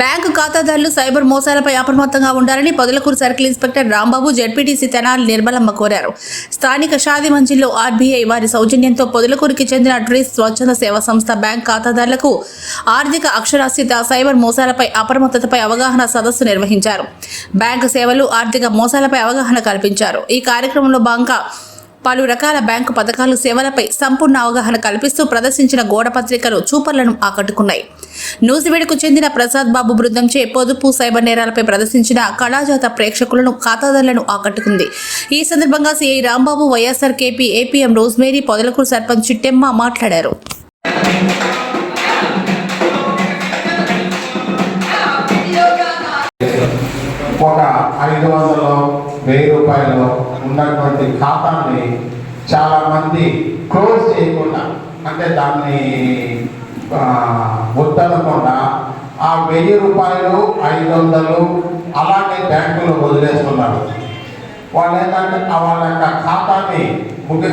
Bank ఖాతాదారులు cyber మోసాలపై అప్రమత్తంగా ఉండాలని Podalakuru circle inspector Rambabu ZPTC Tenali Nirmalamma కోరారు. స్థానిక షాది మంజిల్లో ఆర్బీఐ వారి సౌజన్యంతో పొదలకూరుకి చెందిన ట్రీస్ స్వచ్ఛంద సేవా సంస్థ బ్యాంక్ ఖాతాదారులకు ఆర్థిక అక్షరాస్యత సైబర్ మోసాలపై అప్రమత్తతపై అవగాహన సదస్సు నిర్వహించారు. బ్యాంకు సేవలు ఆర్థిక మోసాలపై అవగాహన కల్పించారు. ఈ కార్యక్రమంలో భాగంగా పలు రకాల బ్యాంకు పథకాలు సేవలపై సంపూర్ణ అవగాహన కల్పిస్తూ ప్రదర్శించిన గోడ పత్రికలు చూపర్లను ఆకట్టుకున్నాయి. నూజివేడుకు చెందిన ప్రసాద్ బాబు బృందంచే పొదుపు సైబర్ నేరాలపై ప్రదర్శించిన కళాజాత ప్రేక్షకులను ఖాతాదారులను ఆకట్టుకుంది. ఈ సందర్భంగా CI Rambabu YSR KP APM Rosemary Podalakuru sarpanch Chittemma మాట్లాడారు. ఒక ఐదు వందలు వెయ్యి రూపాయలు ఉన్నటువంటి ఖాతాని చాలా మంది క్లోజ్ చేయకుండా అంటే దాన్ని ఆ, ఆ వెయ్యి రూపాయలు ఐదు వందలు అలాగే బ్యాంకులో వదిలేస్తున్నారు. వాళ్ళు ఏంటంటే వాళ్ళ యొక్క ఖాతాని ముగి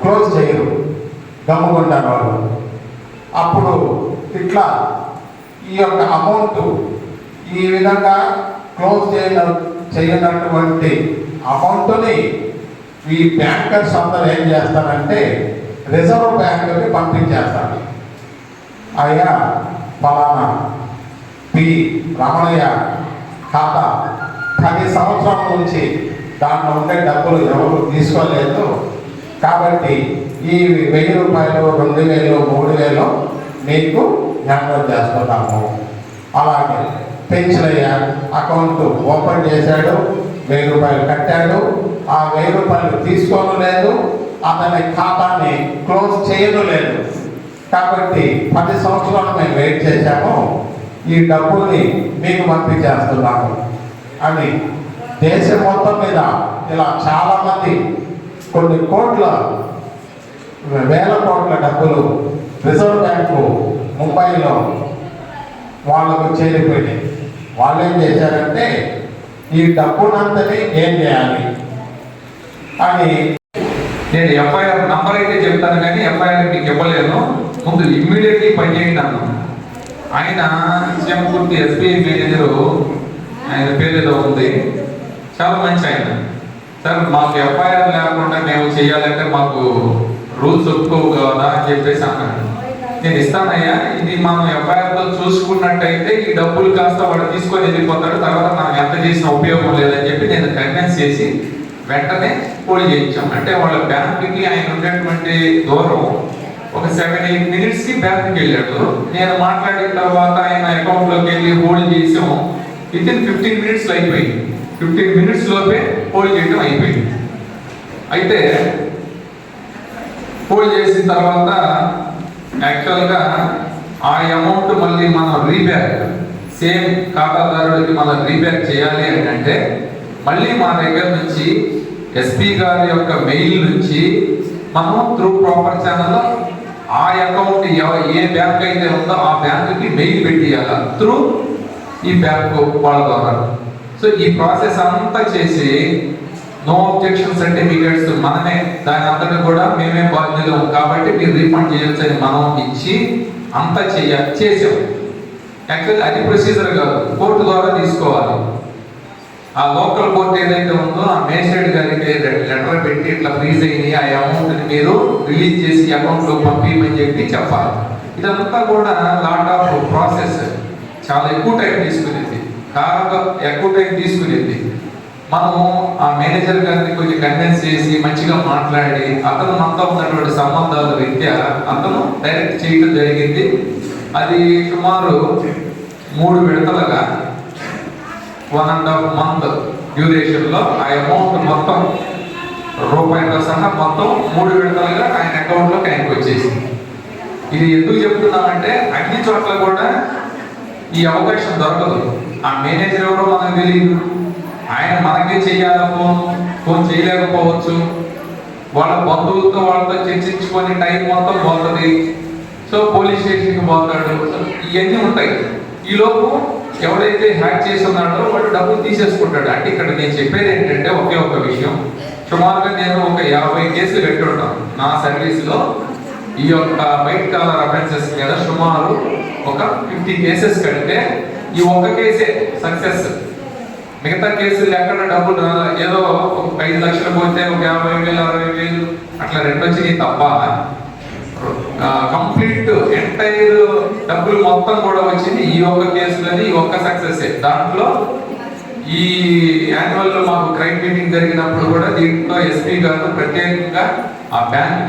క్లోజ్ చేయరు. గమ్ముకుంటారు వాళ్ళు. అప్పుడు ఇట్లా ఈ యొక్క అమౌంట్ ఈ విధంగా క్లోజ్ చేయన చేయనటువంటి అమౌంట్ని ఈ బ్యాంకర్స్ అందరూ ఏం చేస్తారంటే రిజర్వ్ బ్యాంకుకి పంపించేస్తారు. అయ్యా పలానా. పి. రమణయ్య ఖాతా. పది సంవత్సరాల నుంచి దాంట్లో ఉండే డబ్బులు ఎవరు తీసుకోలేదు. కాబట్టి ఈ వెయ్యి రూపాయలు రెండు వేలు మూడు వేలు మీకు హ్యాండ్ చేస్తున్నాము. అలాగే పెన్షనయ్య అకౌంట్ ఓపెన్ చేశాడు వెయ్యి రూపాయలు కట్టాడు. ఆ వెయ్యి రూపాయలు తీసుకోను లేదు అతని ఖాతాని క్లోజ్ చేయను లేదు. కాబట్టి పది సంవత్సరాలు మేము వెయిట్ చేశాము. ఈ డబ్బుల్ని మీకు పంపించేస్తున్నాము. అని దేశం మొత్తం మీద ఇలా చాలామంది కొన్ని కోట్ల వేల కోట్ల డబ్బులు రిజర్వ్ బ్యాంకు ముంబైలో వాళ్ళకు చేరిపోయినాయి. వాళ్ళు ఏం చేశారంటే ఈ డబ్బునంతని ఏం చేయాలి అని నేను ఎఫ్ఐఆర్ నంబర్ అయితే చెప్తాను కానీ ఎఫ్ఐఆర్ మీకు ఇవ్వలేను. ముందు ఇమ్మీడియట్లీ పని చేయండి ఆయన చెంపూర్తి ఎస్బీఐ మేనేజరు ఆయన పేరు ఏదో ఉంది. చాలా మంచి ఆయన. సార్ మాకు ఎఫ్ఐఆర్ లేకుండా మేము చేయాలంటే మాకు రూల్స్ ఒప్పుకోవు కదా అని చెప్పేసి అన్నాడు. నేను ఇస్తానయ్యా ఇది మనం ఎఫ్ఐఆర్తో చూసుకున్నట్టయితే ఈ డబ్బులు కాస్త వాడు తీసుకొని వెళ్ళిపోతాడు తర్వాత మనం ఎంత చేసిన ఉపయోగం లేదని చెప్పి నేను కన్విన్స్ చేసి వెంటనే పోల్ చేయించాం. అంటే వాళ్ళ బ్యాంకుకి ఆయన ఉన్నటువంటి దూరం ఒక సెవెన్ ఎయిట్ మినిట్స్కి బ్యాంకుకి వెళ్ళాడు. నేను మాట్లాడిన తర్వాత ఆయన అకౌంట్లోకి వెళ్ళి హోల్డ్ చేసాము. విత్ ఇన్ ఫిఫ్టీన్ మినిట్స్ అయిపోయింది. ఫిఫ్టీన్ మినిట్స్ లోపే హోల్డ్ చేయడం అయిపోయింది. అయితే హోల్డ్ చేసిన తర్వాత యాక్చువల్గా ఆ అమౌంట్ మళ్ళీ మనం రీబ్యాక్ సేమ్ ఖాతాదారుడికి మనం రీబ్యాక్ చేయాలి అంటే మళ్ళీ మా దగ్గర నుంచి ఎస్పీ గారి యొక్క మెయిల్ నుంచి మనం త్రూ ప్రాపర్ ఛానల్ ఆ అకౌంట్ ఏ బ్యాంక్ అయితే ఉందో ఆ బ్యాంకుకి మెయిల్ పెట్టియాల త్రూ ఈ బ్యాంకు వాళ్ళ ద్వారా. సో ఈ ప్రాసెస్ అంతా చేసి నో అబ్జెక్షన్ సర్టిఫికేట్స్ మనమే దాని అంతటి కూడా మేమే బాధ్యులం. కాబట్టి మీరు రీఫండ్ చేయొచ్చు అని మనం ఇచ్చి అంతా చేయ చేసాం. యాక్చువల్లీ అది ప్రొసీజర్ కాదు. కోర్టు ద్వారా తీసుకోవాలి. ఆ లోకల్ కోర్ట్ ఏదైతే ఉందో ఆ మేజిస్ట్రేట్ గారికి లెటర్ పెట్టి ఇట్లా ఫ్రీజ్ అయ్యి ఆ అమౌంట్ని మీరు రిలీజ్ చేసి అకౌంట్లో పంపించమని చెప్పి చెప్పాలి. ఇదంతా కూడా లాట్ ఆఫ్ ప్రాసెస్ చాలా ఎక్కువ టైం తీసుకునేది. కాక ఎక్కువ టైం తీసుకునేది. మనం ఆ మేనేజర్ గారిని కొంచెం కన్విన్స్ చేసి మంచిగా మాట్లాడి అతను మనతో ఉన్నటువంటి సంబంధాల రీత్యా అతను డైరెక్ట్ చేయడం జరిగింది. అది సుమారు మూడు విడతలుగా వన్ అండ్ హాఫ్ మంత్ డ్యూరేషన్లో ఆ అమౌంట్ మొత్తం రూపాయలతో సహా మొత్తం మూడు విడతలుగా ఆయన అకౌంట్లోకి ఆయనకు వచ్చేసింది. ఇది ఎందుకు చెప్తున్నామంటే అన్ని చోట్ల కూడా ఈ అవకాశం దొరకదు. ఆ మేనేజర్ ఎవరో మనకు తెలియదు. ఆయన మనకే చేయాలో ఫోన్? చేయలేకపోవచ్చు. వాళ్ళ బంధువులతో వాళ్ళతో చర్చించుకొని టైం మొత్తం పోతుంది. సో పోలీస్ స్టేషన్కి పోతాడు. ఇవన్నీ ఉంటాయి. ఈలోపు ఎవడైతే హ్యాక్ చేసి ఉన్నాడో వాడు డబ్బులు తీసేసుకుంటాడు. అంటే ఇక్కడ నేను చెప్పేది ఏంటంటే ఒకే ఒక విషయం. సుమారుగా నేను ఒక యాభై కేసులు పెట్టుంటాను నా సర్వీస్లో ఈ యొక్క వైట్ కాలర్ అఫెన్సెస్ మీద సుమారు ఒక ఫిఫ్టీ కేసెస్ కంటే ఈ ఒక్క కేసే సక్సెస్. మిగతా కేసులు ఎక్కడ డబ్బులు ఏదో ఒక ఐదు లక్షలు పోతే ఒక యాభై వేలు అరవై వేలు అట్లా రెండు వచ్చినాయి తప్ప. కంప్లీట్ ఎంటైర్ డబ్బులు మొత్తం కూడా వచ్చింది. ఈ ఒక్క కేసులోని ఈ ఒక్క సక్సెస్ దాంట్లో ఈ యాన్యువల్లో మాకు క్రైమ్ మీటింగ్ జరిగినప్పుడు కూడా దీంట్లో ఎస్పీ గారు ప్రత్యేకంగా ఆ బ్యాంక్